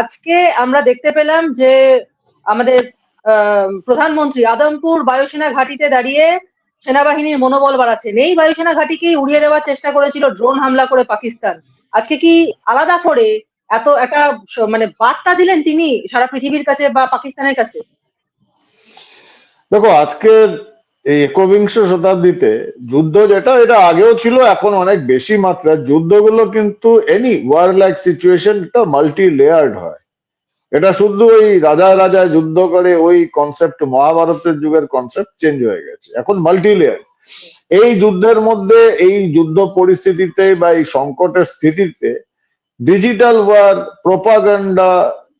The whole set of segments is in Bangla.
আজকে আমরা দেখতে পেলাম যে আমাদের প্রধানমন্ত্রী আদমপুর বায়ুসেনা ঘাঁটিতে দাঁড়িয়ে সেনাবাহিনীর মনোবল বাড়াচ্ছেন এই বায়ুসেনা ঘাঁটিকেই উড়িয়ে দেওয়ার চেষ্টা করেছিল ড্রোন হামলা করে পাকিস্তান। আজকে কি আলাদা করে এত, একটা মানে বার্তা দিলেন তিনি সারা পৃথিবীর কাছে বা পাকিস্তানের কাছে? দেখো, আজকের এই একবিংশ শতাব্দীতে যুদ্ধ যেটা, এটা আগেও ছিল, এখন অনেক বেশি মাত্রার যুদ্ধগুলো কিন্তু এনি ওয়ার লাইক সিচুয়েশন এটা মাল্টি লেয়ার্ড হয়। এটা শুধু ওই রাজা রাজা যুদ্ধ করে ওই কনসেপ্ট মহাভারতের যুগের কনসেপ্ট চেঞ্জ হয়ে গেছে। এখন মাল্টি লেয়ার এই যুদ্ধের মধ্যে, এই যুদ্ধ পরিস্থিতিতে বা এই সংকটের স্থিতিতে ডিজিটাল ওয়ার প্রোপাগান্ডা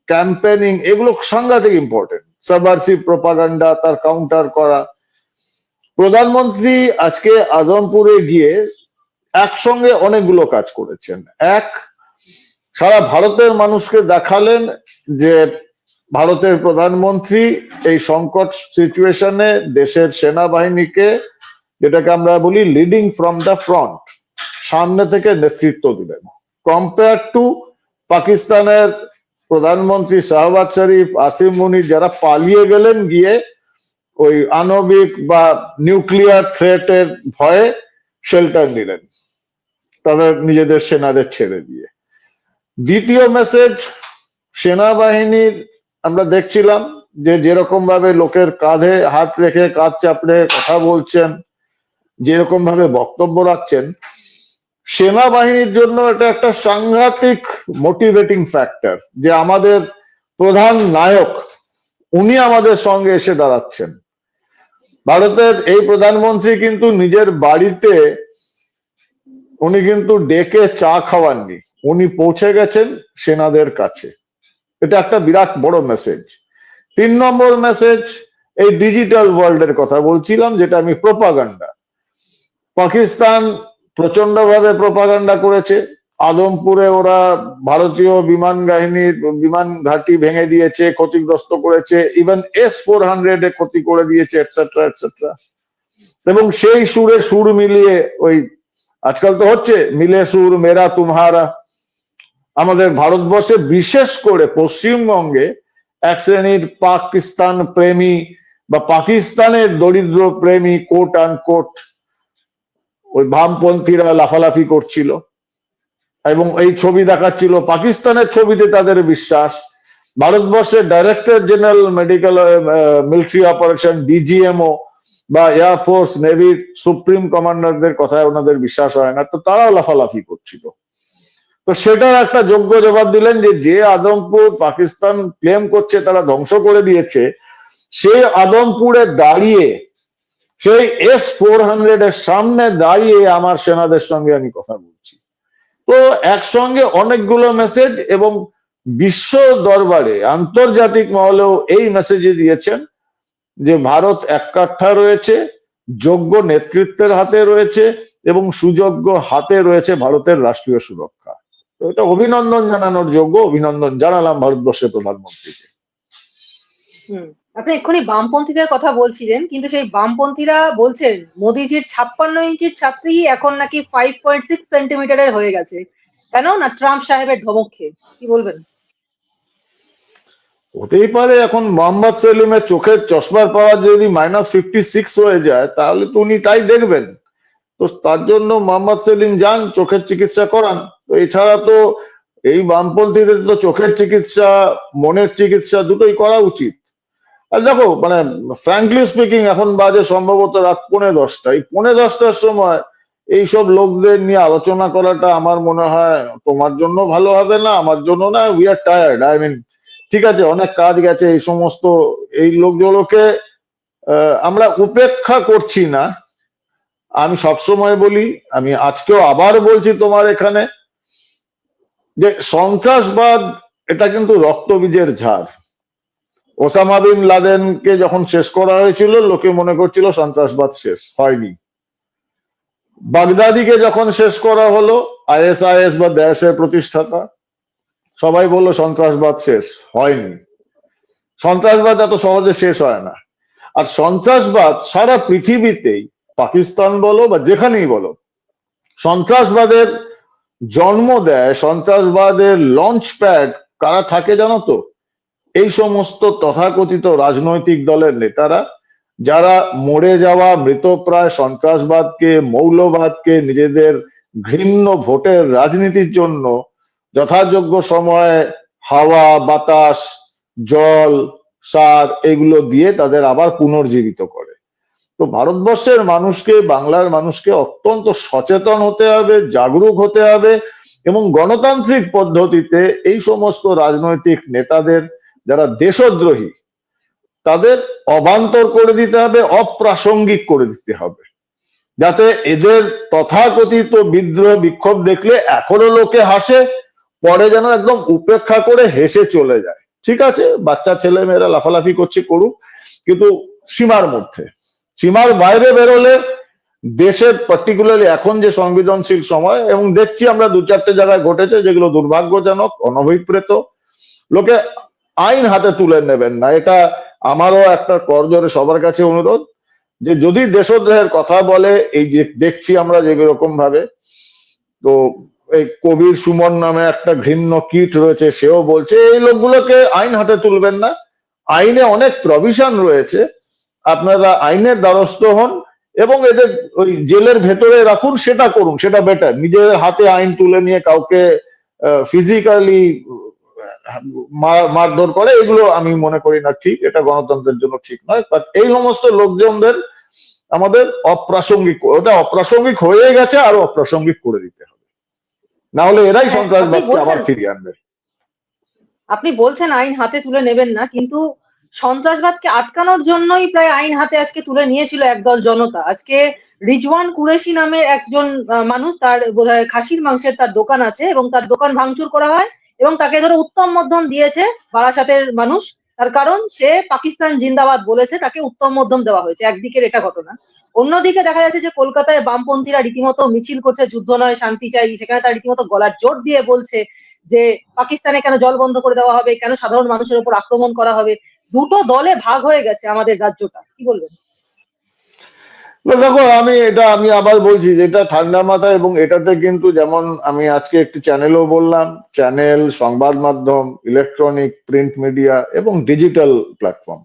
ক্যাম্পেনিং এগুলো সাংঘাতিক ইম্পর্টেন্ট সাবার্সিভ প্রোপাগান্ডা তার কাউন্টার করা প্রধানমন্ত্রী আজকে আজমপুরে গিয়ে একসঙ্গে অনেকগুলো কাজ করেছেন। এক, সারা ভারতের মানুষকে দেখালেন যে ভারতের প্রধানমন্ত্রী এই সংকট সিচুয়েশনে দেশের সেনাবাহিনীকে, যেটাকে আমরা বলি লিডিং ফ্রম দ্য ফ্রন্ট সামনে থেকে নেতৃত্ব দিলেন। কম্পেয়ার টু পাকিস্তানের প্রধানমন্ত্রী শাহবাজ শরীফ আসিম মুনি, যারা পালিয়ে গেলেন গিয়ে ওই আণবিক বা নিউক্লিয়ার থ্রেটের ভয়ে শেল্টার নিলেন। তাদের নিজেদের সেনাদের ছেড়ে দিয়ে। দ্বিতীয় মেসেজ সেনাবাহিনীর আমরা দেখছিলাম যে যেরকম ভাবে লোকের কাঁধে হাত রেখে কাঁধ চাপড়ে কথা বলছেন যেরকম ভাবে বক্তব্য রাখছেন, সেনাবাহিনীর জন্য এটা একটা সাংঘাতিক মোটিভেটিং ফ্যাক্টর যে আমাদের প্রধান নায়ক, উনি আমাদের সঙ্গে এসে দাঁড়াচ্ছেন। ভারতের এই প্রধানমন্ত্রী কিন্তু নিজের বাড়িতে উনি কিন্তু ডেকে চা খাওয়াননি। উনি পৌঁছে গেছেন সেনাদের কাছে। এটা একটা বিরাট বড় মেসেজ তিন নম্বর মেসেজ এই ডিজিটাল ওয়ার্ল্ডের কথা বলছিলাম, যেটা আমি প্রোপাগান্ডা পাকিস্তান প্রচণ্ড ভাবে প্রোপাগান্ডা করেছে। আদমপুরে ওরা ভারতীয় বিমান বাহিনীর বিমান ঘাঁটি ভেঙে দিয়েছে, ক্ষতিগ্রস্ত করেছে ইভেন এস ফোর হান্ড্রেড এ ক্ষতি করে দিয়েছে এটসেট্রা এটসেট্রা এবং সেই সুরে সুর মিলিয়ে ওই, আজকাল তো হচ্ছে, মিলে সুর মেরা তুমহারা। আমাদের ভারতবর্ষে বিশেষ করে পশ্চিমবঙ্গে এক শ্রেণির পাকিস্তান প্রেমী বা পাকিস্তানের দরিদ্র প্রেমী কোট আন কোট ওই বামপন্থীরা লাফালাফি করছিল। এবং এই ছবি দেখাচ্ছিল পাকিস্তানের ছবিতে তাদের বিশ্বাস। ভারতবর্ষের director general medical military operation DGMO বা এয়ারফোর্স নেভির সুপ্রিম কমান্ডারদের কথায় ওনাদের বিশ্বাস হয় না, তো তারাও লাফালাফি করছিল। তো সেটার একটা যোগ্য জবাব দিলেন যে যে আদমপুর পাকিস্তান ক্লেম করছে, তারা ধ্বংস করে দিয়েছে, সেই আদমপুরে দাঁড়িয়ে, সেই এস ফোর হান্ড্রেড এর সামনে দাঁড়িয়ে আমার সেনাদের সঙ্গে আমি কথা বলছি। তো একসঙ্গে অনেকগুলো মেসেজ এবং বিশ্ব দরবারে আন্তর্জাতিক মহলেও এই মেসেজই দিয়েছেন যে ভারত এককাঠা রয়েছে, যোগ্য নেতৃত্বের হাতে রয়েছে এবং সুযোগ্য হাতে রয়েছে ভারতের রাষ্ট্রীয় সুরক্ষা। তো এটা অভিনন্দন জানানোর যোগ্য, অভিনন্দন জানালাম ভারতবর্ষের প্রধানমন্ত্রীকে। হুম। আপনি এক্ষুনি বামপন্থীদের কথা বলছিলেন, কিন্তু সেই বামপন্থীরা বলছেন মোদিজির ছাপ্পান্ন ইঞ্চির ছাত্রী এখন নাকি ফাইভ পয়েন্ট সিক্স সেন্টিমিটারের হয়ে গেছে। কেন? না ট্রাম্প সাহেবের ধমক খেয়ে? কি বলবেন? হতেই পারে এখন মোহাম্মদ সেলিমের চোখের চশমার পাওয়ার যদি মাইনাস ফিফটি সিক্স হয়ে যায়, তাহলে তো উনি তাই দেখবেন। তো তার জন্য মোহাম্মদ সেলিম যান, চোখের চিকিৎসা করান। তো এছাড়া তো এই বামপন্থীদের তো চোখের চিকিৎসা, মনের চিকিৎসা দুটোই করা উচিত। আর দেখো মানে ফ্র্যাঙ্কলি স্পিকিং এখন বাজে সম্ভবত রাত পৌনে দশটা। এই পৌনে দশটার সময় এইসব লোকদের নিয়ে আলোচনা করাটা আমার মনে হয় তোমার জন্য ভালো হবে না, আমার জন্য না we are tired I mean ঠিক আছে, অনেক কাজ গেছে, এই সমস্ত, এই লোকগুলোকে আমরা উপেক্ষা করছি না। আমি সবসময় বলি, আমি আজকেও আবার বলছি তোমার এখানে যে সন্ত্রাসবাদ, এটা কিন্তু রক্তবীজের ঝাড়। ওসামা বিন লাদেনকে যখন শেষ করা হয়েছিল, লোকে মনে করছিল সন্ত্রাসবাদ শেষ, হয়নি। বাগদাদিকে যখন শেষ করা হলো, আইএসআইএস বা দেশের প্রতিষ্ঠাতা, সবাই বলল সন্ত্রাসবাদ শেষ, হয়নি। সন্ত্রাসবাদ এত সহজে শেষ হয় না। আর সন্ত্রাসবাদ সারা পৃথিবীতেই, পাকিস্তান বলো বা যেখানেই বলো, সন্ত্রাসবাদের জন্ম দেয়, সন্ত্রাসবাদের লঞ্চ প্যাড কারা থাকে জানো তো? এই সমস্ত তথাকথিত রাজনৈতিক দলের নেতারা, যারা মরে যাওয়া মৃতপ্রায় সন্ত্রাসবাদকে, মৌলবাদকে নিজেদের ঘৃণ্য ভোটের রাজনীতির জন্য যথাযোগ্য সময়ে হাওয়া, বাতাস, জল, সার এগুলো দিয়ে তাদের আবার পুনর্জীবিত করে। তো ভারতবর্ষের মানুষকে, বাংলার মানুষকে অত্যন্ত সচেতন হতে হবে, জাগরুক হতে হবে এবং গণতান্ত্রিক পদ্ধতিতে এই সমস্ত রাজনৈতিক নেতাদের যারা দেশদ্রোহী, তাদের অবান্তর করে দিতে হবে, অপ্রাসঙ্গিক করে দিতে হবে। যাতে এদের তথাকথিত বিদ্রোহ, বিক্ষোভ দেখলে এখনও লোকে হাসে, পরে যেন একদম উপেক্ষা করে হেসে চলে যায়। ঠিক আছে, বাচ্চা, ছেলে, মেয়েরা লাফালাফি করছে, করুক, কিন্তু সীমার মধ্যে। সীমার বাইরে বেরোলে দেশের পার্টিকুলারলি এখন যে সংবেদনশীল সময়, এবং দেখছি আমরা দু চারটে জায়গায় ঘটেছে যেগুলো দুর্ভাগ্যজনক, অনভিপ্রেত, লোকে আইন হাতে তুলে নেবেন না। এটা আমারও একটা করজোরে সবার কাছে অনুরোধ যে যদি দেশদ্রোহের কথা বলে, এই যে দেখছি আমরা যেরকম ভাবে, তো এই কবির সুমন নামে একটা ঘৃণ্য কীট রয়েছে, সেও বলছে, এই লোকগুলোকে আইন হাতে তুলবেন না। আইনে অনেক প্রভিশন রয়েছে। আপনারা আইনের দ্বারস্থ হন এবং এদের ওই জেলের ভেতরে রাখুন, সেটা করুন, সেটা বেটার নিজের হাতে আইন তুলে নিয়ে কাউকে ফিজিক্যালি মারধর করে এগুলো আমি মনে করি না ঠিক এটা গণতন্ত্রের জন্য ঠিক নয় বাট এই সমস্ত লোকজনদের আমাদের অপ্রাসঙ্গিক ওটা অপ্রাসঙ্গিক হয়ে গেছে আরও অপ্রাসঙ্গিক করে দিতে হবে। না হলে এরাই হ্যাঁ, সন্ত্রাসবাদকে আবার ফিরিয়ে আনবে। আপনি বলছেন আইন হাতে তুলে নেবেন না কিন্তু সন্ত্রাসবাদকে আটকানোর জন্যই প্রায় আইন হাতে আজকে তুলে নিয়েছিল একদল জনতা। আজকে রিজওয়ান কুরেশি নামের একজন মানুষ তার বোধহয় খাসির মাংসের তার দোকান আছে এবং তার দোকান ভাঙচুর করা হয়। এবং তাকে ধরো উত্তম মধ্যম দিয়েছে বারাসাতের মানুষ। তার কারণ সে পাকিস্তান জিন্দাবাদ বলেছে, তাকে উত্তম মধ্যম দেওয়া হয়েছে। একদিকের এটা ঘটনা। অন্যদিকে দেখা যাচ্ছে যে কলকাতায় বামপন্থীরা রীতিমতো মিছিল করছে, যুদ্ধ নয়, শান্তি চাই। সেখানে তার রীতিমতো গলার জোর দিয়ে বলছে যে, পাকিস্তানে কেন জল বন্ধ করে দেওয়া হবে? কেন সাধারণ মানুষের উপর আক্রমণ করা হবে? দুটো দলে ভাগ হয়ে গেছে আমাদের রাজ্যটা। কি বলবেন? দেখো, আমি এটা, আমি আবার বলছি যে এটা ঠান্ডা মাথা এবং এটাতে কিন্তু যেমন আমি আজকে একটি চ্যানেলও বললাম, চ্যানেল, সংবাদ মাধ্যম ইলেকট্রনিক প্রিন্ট মিডিয়া এবং ডিজিটাল প্ল্যাটফর্ম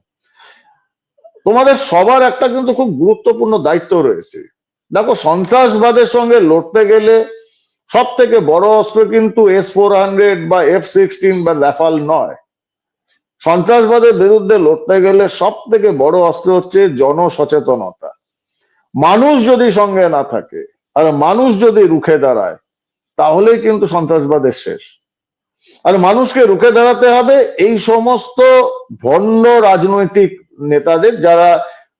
তোমাদের সবার একটা কিন্তু খুব গুরুত্বপূর্ণ দায়িত্ব রয়েছে। দেখো, সন্ত্রাসবাদের সঙ্গে লড়তে গেলে সব থেকে বড় অস্ত্র কিন্তু এস ফোর হান্ড্রেড বা এফ সিক্সটিন বা রাফাল নয়। সন্ত্রাসবাদের বিরুদ্ধে লড়তে গেলে সব থেকে বড় অস্ত্র হচ্ছে জনসচেতনতা। মানুষ যদি সঙ্গে না থাকে আর মানুষ যদি রুখে দাঁড়ায়, তাহলেই কিন্তু সন্ত্রাসবাদের শেষ। আর মানুষকে রুখে দাঁড়াতে হবে এই সমস্ত ভণ্ড রাজনৈতিক নেতাদের যারা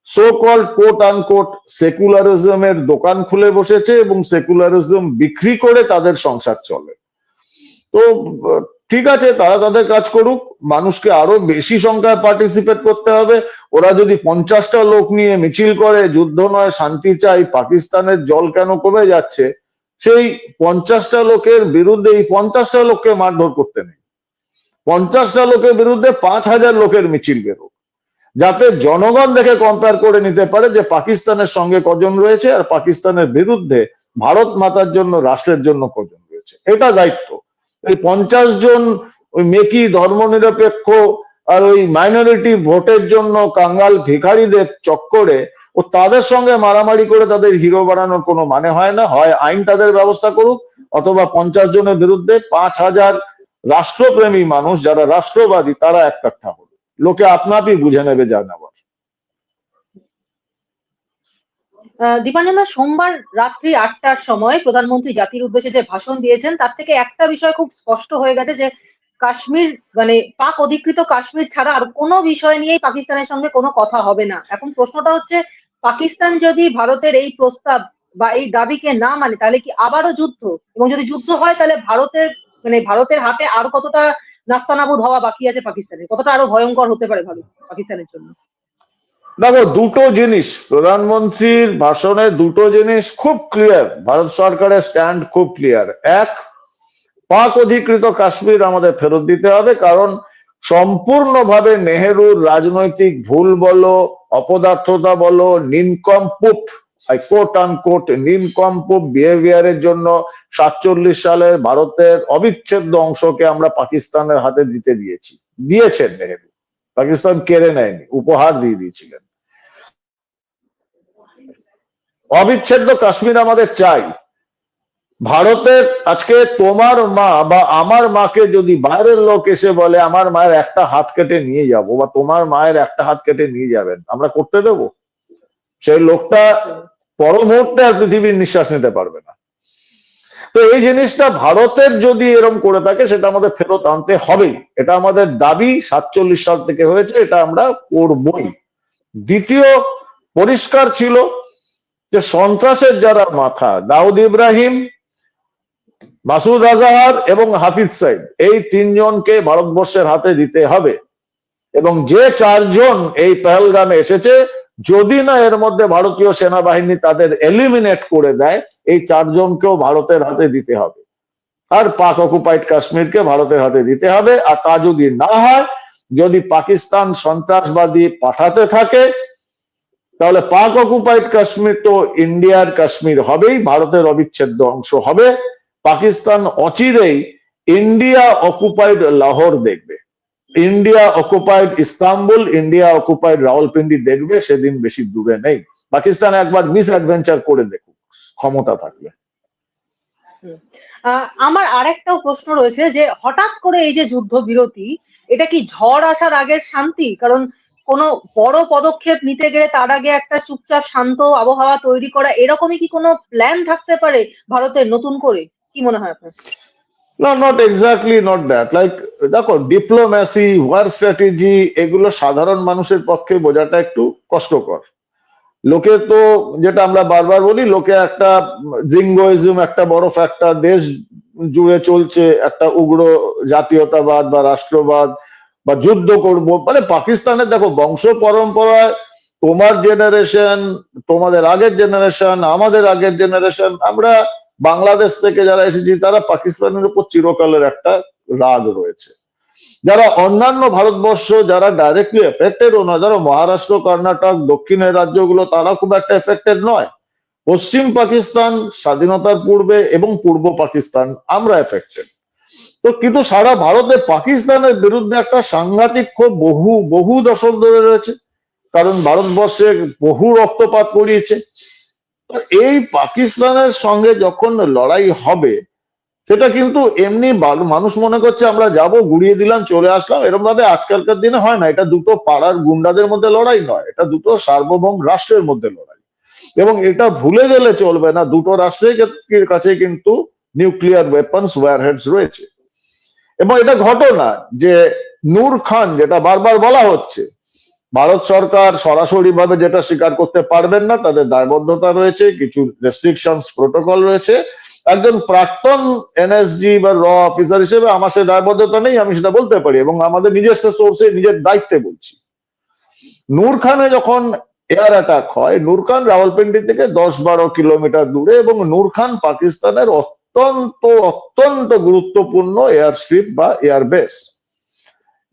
সো কল কোট আনকোট সেকুলারিজমের দোকান খুলে বসেছে এবং সেকুলারিজম বিক্রি করে তাদের সংসার চলে। তো ঠিক আছে, তারা তাদের কাজ করুক। মানুষকে আরও বেশি সংখ্যায় পার্টিসিপেট করতে হবে। ওরা যদি পঞ্চাশটা লোক নিয়ে মিছিল করে, যুদ্ধ নয়, শান্তি চাই, পাকিস্তানের জল কেন কমে যাচ্ছে? সেই পঞ্চাশটা লোকের বিরুদ্ধে, এই পঞ্চাশটা লোককে মারধর করতে নেই। পঞ্চাশটা লোকের বিরুদ্ধে পাঁচ হাজার লোকের মিছিল বেরোক। যাতে জনগণ দেখে কম্পেয়ার করে নিতে পারে যে পাকিস্তানের সঙ্গে কজন রয়েছে আর পাকিস্তানের বিরুদ্ধে ভারত মাতার জন্য, রাষ্ট্রের জন্য কজন রয়েছে। এটা দায়িত্ব। এই পঞ্চাশ জন ওই মেকি ধর্মনিরপেক্ষ আর ওই মাইনরিটি ভোটের জন্য কাঙ্গাল ভিখারিদের চক্করে ও তাদের সঙ্গে মারামারি করে তাদের হিরো বানানোর কোনো মানে হয় না। হয় আইন তাদের ব্যবস্থা করুক, অথবা পঞ্চাশ জনের বিরুদ্ধে পাঁচ হাজার রাষ্ট্রপ্রেমী মানুষ যারা রাষ্ট্রবাদী, তারা এক কাঠা হবে লোকে আপনাপি বুঝে নেবে যা নেবার দীপাঞ্জন, সোমবার রাত্রি আটটার সময় প্রধানমন্ত্রী জাতির উদ্দেশ্যে যে ভাষণ দিয়েছেন, তার থেকে একটা বিষয় খুব স্পষ্ট হয়ে গেছে যে কাশ্মীর মানে পাক অধিকৃত কাশ্মীর ছাড়া আর কোনো বিষয় নিয়েই পাকিস্তানের সঙ্গে কোনো কথা হবে না। এখন প্রশ্নটা হচ্ছে, পাকিস্তান যদি ভারতের এই প্রস্তাব বা এই দাবিকে না মানে তাহলে কি আবারও যুদ্ধ? এবং যদি যুদ্ধ হয়, তাহলে ভারতের মানে ভারতের হাতে আর কতটা নাস্তানাবুদ হওয়া বাকি আছে পাকিস্তানের? কতটা আরও ভয়ঙ্কর হতে পারে ভারত পাকিস্তানের জন্য? দেখো, দুটো জিনিস, প্রধানমন্ত্রীর ভাষণে দুটো জিনিস খুব ক্লিয়ার ভারত সরকারের স্ট্যান্ড খুব ক্লিয়ার এক, পাক অধিকৃত কাশ্মীর আমাদের ফেরত দিতে হবে, কারণ সম্পূর্ণভাবে নেহেরুর রাজনৈতিক ভুল বলো, অপদার্থতা বলো নিনকম্পুট আই কোট আনকোট নিনকম্প বিহেভিয়ারের জন্য সাতচল্লিশ সালে ভারতের অবিচ্ছেদ্য অংশকে আমরা পাকিস্তানের হাতে দিতে দিয়েছি, দিয়েছেন নেহেরু। পাকিস্তান কেড়ে নেয়নি, উপহার দিয়ে দিয়েছিলেন। অবিচ্ছেদ্য কাশ্মীর আমাদের চাই। ভারতের আজকে তোমার মা বা আমার মাকে যদি বাইরের লোক এসে বলে, আমার মায়ের একটা হাত কেটে নিয়ে যাব বা তোমার মায়ের একটা হাত কেটে নিয়ে যাবেন, আমরা করতে দেব? সেই লোকটা পর মুহূর্তে আর পৃথিবীর নিঃশ্বাস নিতে পারবে না। তো এই জিনিসটা ভারতের যদি এরম করে থাকে, সেটা আমাদের ফেরত আনতে হবেই। এটা আমাদের দাবি, সাতচল্লিশ সাল থেকে হয়েছে, এটা আমরা করবই। দ্বিতীয়, পরিষ্কার ছিল যে সন্ত্রাসের যারা মাথা, দাউদ ইব্রাহিম, মাসুদ আজাহার এবং হাফিজ সাইদ, এই তিনজনকে ভারতবর্ষের হাতে দিতে হবে। এবং যে চারজন এই পেহেলগামে এসেছে, যদি না এর মধ্যে ভারতীয় সেনাবাহিনী তাদের এলিমিনেট করে দেয়, এই চারজনকেও ভারতের হাতে দিতে হবে। আর পাক অকুপাইড কাশ্মীরকে ভারতের হাতে দিতে হবে। আর তা যদি না হয় যদি পাকিস্তান সন্ত্রাসবাদী পাঠাতে থাকে তাহলে পাক অকুপাইড কাশ্মীর তো ইন্ডিয়ার কাশ্মীর হবেই, ভারতের অবিচ্ছেদ্য অংশ হবে। পাকিস্তান অচিরেই ইন্ডিয়া অকুপাইড লাহোর দেখবে। India occupied Istanbul, India occupied Rawalpindi দেখবে, সেদিন বেশি দূরে নেই। পাকিস্তান একবার মিস অ্যাডভেঞ্চার করে দেখুক, ক্ষমতা থাকলে। আমার আরেকটাও প্রশ্ন রয়েছে যে হঠাৎ করে এই যে যুদ্ধ বিরতি এটা কি ঝড় আসার আগের শান্তি? কারণ কোনো বড় পদক্ষেপ নিতে গেলে তার আগে একটা চুপচাপ শান্ত আবহাওয়া তৈরি করা, এরকমই কি কোনো প্ল্যান থাকতে পারে ভারতের নতুন করে? কি মনে হয় আপনার? না not exactly not that like দেখো ডিপ্লোম্যাসি ওয়ার স্ট্র্যাটেজি এগুলো সাধারণ মানুষের পক্ষে বোঝাটা একটু কষ্টকর। লোকে তো, যেটা আমরা বারবার বলি, লোকে একটা জিঙ্গোইজম একটা বড় একটা দেশ জুড়ে চলছে, একটা উগ্র জাতীয়তাবাদ বা রাষ্ট্রবাদ বা যুদ্ধ করব। মানে পাকিস্তানের দেখো বংশ পরম্পরায় তোমার জেনারেশন তোমাদের আগের জেনারেশন আমাদের আগের জেনারেশন আমরা বাংলাদেশ থেকে যারা এসেছি, তারা পাকিস্তানের উপর চিরকালের একটা রাগ রয়েছে। যারা অন্যান্য ভারতবর্ষ, যারা ডাইরেক্টলি এফেক্টেড না যারা মহারাষ্ট্র, কর্ণাটক, দক্ষিণের রাজ্যগুলো, তারা খুব একটা এফেক্টেড নয়। পশ্চিম পাকিস্তান স্বাধীনতার পূর্বে এবং পূর্ব পাকিস্তান, আমরা এফেক্টেড তো কিন্তু সারা ভারতে পাকিস্তানের বিরুদ্ধে একটা সাংঘাতিক ক্ষোভ বহু বহু দশক ধরে রয়েছে। কারণ ভারতবর্ষে বহু রক্তপাত করিয়েছে। এই পাকিস্তানের সঙ্গে যখন লড়াই হবে, সেটা কিন্তু এমনি মানুষ মনে করছে আমরা যাব, গুড়িয়ে দিলাম, চলে আসলাম। এরকম ভাবে আজকালকার দিনে হয় না। এটা দুটো পাড়ার গুন্ডাদের মধ্যে লড়াই নয়। এটা দুটো সার্বভৌম রাষ্ট্রের মধ্যে লড়াই। এবং এটা ভুলে গেলে চলবে না। দুটো রাষ্ট্রের কাছে কিন্তু নিউক্লিয়ার ওয়েপন্স ওয়ারহেডস রয়েছে। এবং এটা ঘটনা যে নূর খান যেটা বারবার বলা হচ্ছে, ভারত সরকার সরাসরি ভাবে যেটা স্বীকার করতে পারবেন না, তাদের দায়বদ্ধতা রয়েছে, কিছু রেস্ট্রিকশনস প্রোটোকল রয়েছে। একজন প্রাক্তন এনএসজি বা র অফিসার হিসেবে আমার সে দায়বদ্ধতা নেই, আমি সেটা বলতে পারি এবং আমাদের নিজস্ব সোর্সে নিজের দায়িত্বে বলছি। নূর খানে যখন এয়ার অ্যাটাক হয়, নূর খান রাওয়ালপিন্ডি থেকে দশ বারো কিলোমিটার দূরে এবং নূর খান পাকিস্তানের অত্যন্ত অত্যন্ত গুরুত্বপূর্ণ এয়ার স্ট্রিপ বা এয়ার বেস।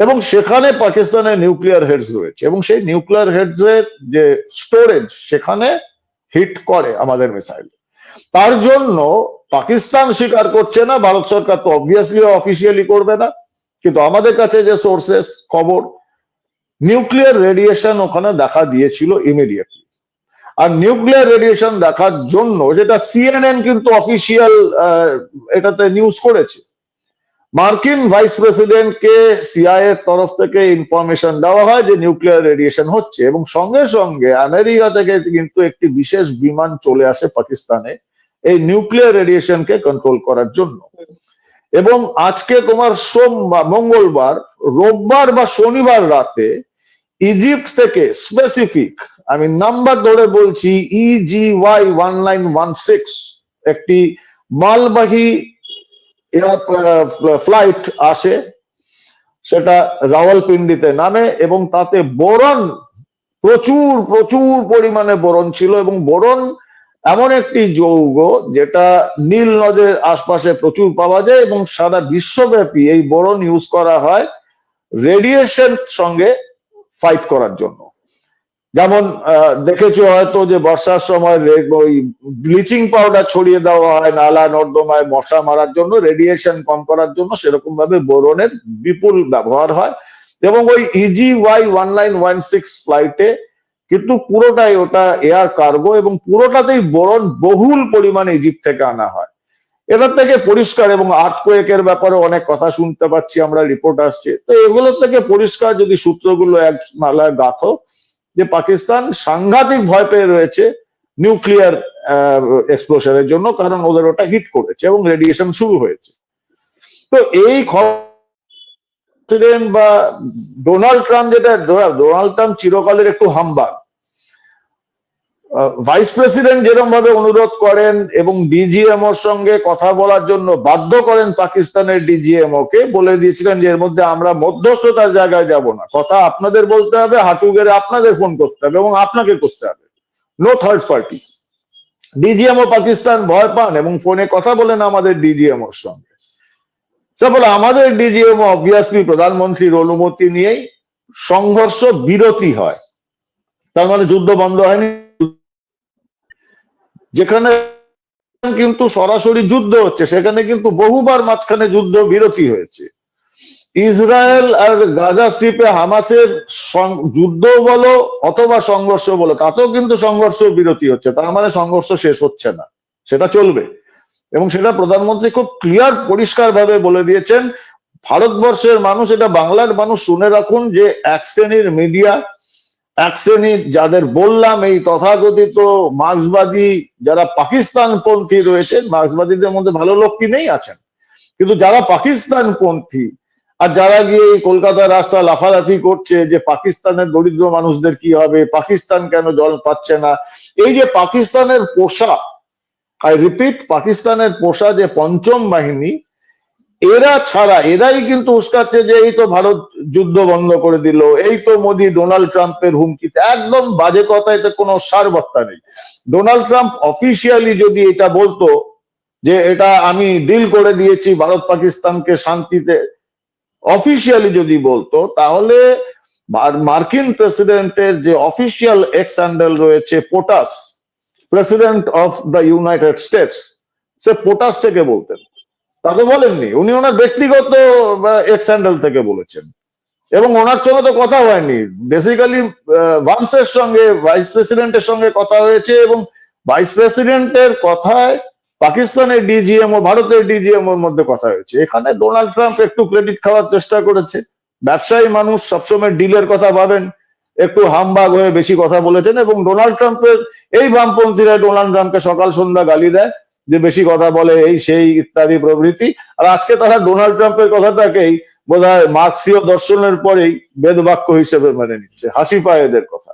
এবং সেখানে পাকিস্তানের নিউক্লিয়ার হেডস রয়েছে এবং সেই নিউক্লিয়ার হেডস এর যে স্টোরেজ সেখানে হিট করে আমাদের মিসাইল। তার জন্য পাকিস্তান স্বীকার করছে না, ভারত সরকার তো অবভিয়াসলি অফিসিয়ালি করবে না, কিন্তু আমাদের কাছে যে সোর্সেস খবর নিউক্লিয়ার রেডিয়েশন ওখানে দেখা দিয়েছিল ইমিডিয়েটলি আর নিউক্লিয়ার রেডিয়েশন দেখার জন্য, যেটা সিএনএন কিন্তু অফিসিয়াল এটাতে নিউজ করেছে। মার্কিন ভাইস প্রেসিডেন্টকে সিআই এর তরফ থেকে ইনফরমেশন দেওয়া হয় যে নিউক্লিয়ার রেডিয়েশন হচ্ছে এবং সঙ্গে সঙ্গে আমেরিকা থেকে কিন্তু একটি বিশেষ বিমান চলে আসে পাকিস্তানে এই নিউক্লিয়ার রেডিয়েশনকে কন্ট্রোল করার জন্য। এবং আজকে তোমার সোমবার, মঙ্গলবার, রোববার বা শনিবার রাতে ইজিপ্ট থেকে স্পেসিফিক আমি নাম্বার ধরে বলছি E G Y one nine one six একটি মালবাহী ফ্লাইট আসে, সেটা রাওয়ালপিন্ডিতে নামে এবং তাতে বোরন, প্রচুর প্রচুর পরিমাণে বোরন ছিল এবং বোরন এমন একটি যৌগ যেটা নীল নদের আশপাশে প্রচুর পাওয়া যায় এবং সারা বিশ্বব্যাপী এই বোরন ইউজ করা হয় রেডিয়েশন সঙ্গে ফাইট করার জন্য। যেমন দেখেছ হয়তো যে বর্ষার সময় ওই ব্লিচিং পাউডার ছড়িয়ে দেওয়া হয়, নালা নর্দমায় মশা মারার জন্য রেডিয়েশন কম করার জন্য সেরকম ভাবে বোরনের বিপুল ব্যবহার হয়। এবং ওই E G Y one nine one six ফ্লাইটে কিন্তু পুরোটাই ওটা এয়ার কার্গো এবং পুরোটাতেই বোরন বহুল পরিমাণে ইজিপ্ট থেকে আনা হয়। এটার থেকে পরিষ্কার এবং আর্থকোয়েকের ব্যাপারে অনেক কথা শুনতে পাচ্ছি, আমরা রিপোর্ট আসছে। তো এগুলোর থেকে পরিষ্কার যদি সূত্রগুলো এক মালায় গাথো, যে পাকিস্তান সাংঘাতিক ভয় পেয়ে রয়েছে নিউক্লিয়ার এক্সপ্লোশনের জন্য, কারণ ওদের ওটা হিট করেছে এবং রেডিয়েশন শুরু হয়েছে। তো এই প্রেসিডেন্ট বা ডোনাল্ড ট্রাম্প যেটা ডোনাল্ড ট্রাম্প চিরকালের একটু হাম্বাগ ভাইস প্রেসিডেন্ট যেরকম ভাবে অনুরোধ করেন এবং ডিজিএমও ওর সঙ্গে কথা বলার জন্য বাধ্য করেন পাকিস্তানের ডিজিএমও কে, বলে দিয়েছিলেন যে এর মধ্যে আমরা মধ্যস্থতার জায়গায় যাব না। কথা আপনাদের বলতে হবে, হাঁটু গেড়ে আপনাদের ফোন করতে হবে এবং আপনাকে করতে হবে। No third party DGMO Pakistan ভয় পান এবং ফোনে কথা বলেন আমাদের ডিজিএমও ওর সঙ্গে। তারপরে আমাদের ডিজিএমও অবভিয়াসলি প্রধানমন্ত্রীর অনুমতি নিয়েই সংঘর্ষ বিরতি হয়। তার মানে যুদ্ধ বন্ধ হয়নি। যেখানে কিন্তু সরাসরি যুদ্ধ হচ্ছে, সেখানে কিন্তু বহুবার মাঝখানে যুদ্ধ বিরতি হয়েছে। ইসরায়েল আর গাজা স্ট্রিপে হামাসের যুদ্ধ বলো অথবা সংঘর্ষ বলো, তাতেও কিন্তু সংঘর্ষ বিরতি হচ্ছে। তার মানে সংঘর্ষ শেষ হচ্ছে না, সেটা চলবে। এবং সেটা প্রধানমন্ত্রী খুব ক্লিয়ার পরিষ্কার ভাবে বলে দিয়েছেন। ভারতবর্ষের মানুষ, এটা বাংলার মানুষ শুনে রাখুন যে এক শ্রেণির মিডিয়া এক শ্রেণির যাদের বললাম এই তথাকথিত মার্ক্সবাদী যারা পাকিস্তান পন্থী রয়েছেন, মার্ক্সবাদীদের মধ্যে ভালো লোক কি নেই আছেন? কিন্তু যারা পাকিস্তান পন্থী আর যারা গিয়ে এই কলকাতার রাস্তা লাফালাফি করছে যে পাকিস্তানের দরিদ্র মানুষদের কি হবে, পাকিস্তান কেন জল পাচ্ছে না? এই যে পাকিস্তানের পোষা আই রিপিট পাকিস্তানের পোষা যে পঞ্চম বাহিনী এরা ছাড়া, এরাই কিন্তু উস্কাচ্ছে যে এই তো ভারত যুদ্ধ বন্ধ করে দিল, এই তো মোদি ডোনাল্ড ট্রাম্পের হুমকিতে। একদম বাজে কথা, এতে কোনো সারবত্তা নেই। ডোনাল্ড ট্রাম্প অফিসিয়ালি যদি এটা বলতো যে এটা আমি ডিল করে দিয়েছি ভারত পাকিস্তানকে শান্তিতে অফিসিয়ালি যদি বলতো, তাহলে মার্কিন প্রেসিডেন্টের যে অফিসিয়াল এক্স হ্যান্ডেল রয়েছে POTUS president of the United States say POTUS থেকে বলতেন। তাকে বলেননি। উনি ওনার ব্যক্তিগত এক্স হ্যান্ডেল থেকে বলেছেন। এবং ওনার সঙ্গে তো কথা হয়নি। বেসিক্যালি ভান্সের সঙ্গে ভাইস প্রেসিডেন্টের সঙ্গে কথা হয়েছে এবং ভাইস প্রেসিডেন্টের কথায় পাকিস্তানের ডিজিএম ও ভারতের ডিজিএম এর মধ্যে কথা হয়েছে। এখানে ডোনাল্ড ট্রাম্প একটু ক্রেডিট খাওয়ার চেষ্টা করেছে। ব্যবসায়ী মানুষ সবসময় ডিলের কথা ভাবেন, একটু হামবাগ হয়ে বেশি কথা বলেছেন এবং ডোনাল্ড ট্রাম্পের এই বামপন্থীরা ডোনাল্ড ট্রাম্পকে সকাল সন্ধ্যা গালি দেয়। যে বেশি কথা বলে এই সেই ইত্যাদি প্রভৃতি। আর আজকে তারা ডোনাল্ড ট্রাম্পের কথাটাকেই বোধ হয় মার্ক্সীয় দর্শনের পরেই বেদবাক্য হিসেবে মেনে নিচ্ছে। হাসি পায় এদের কথা।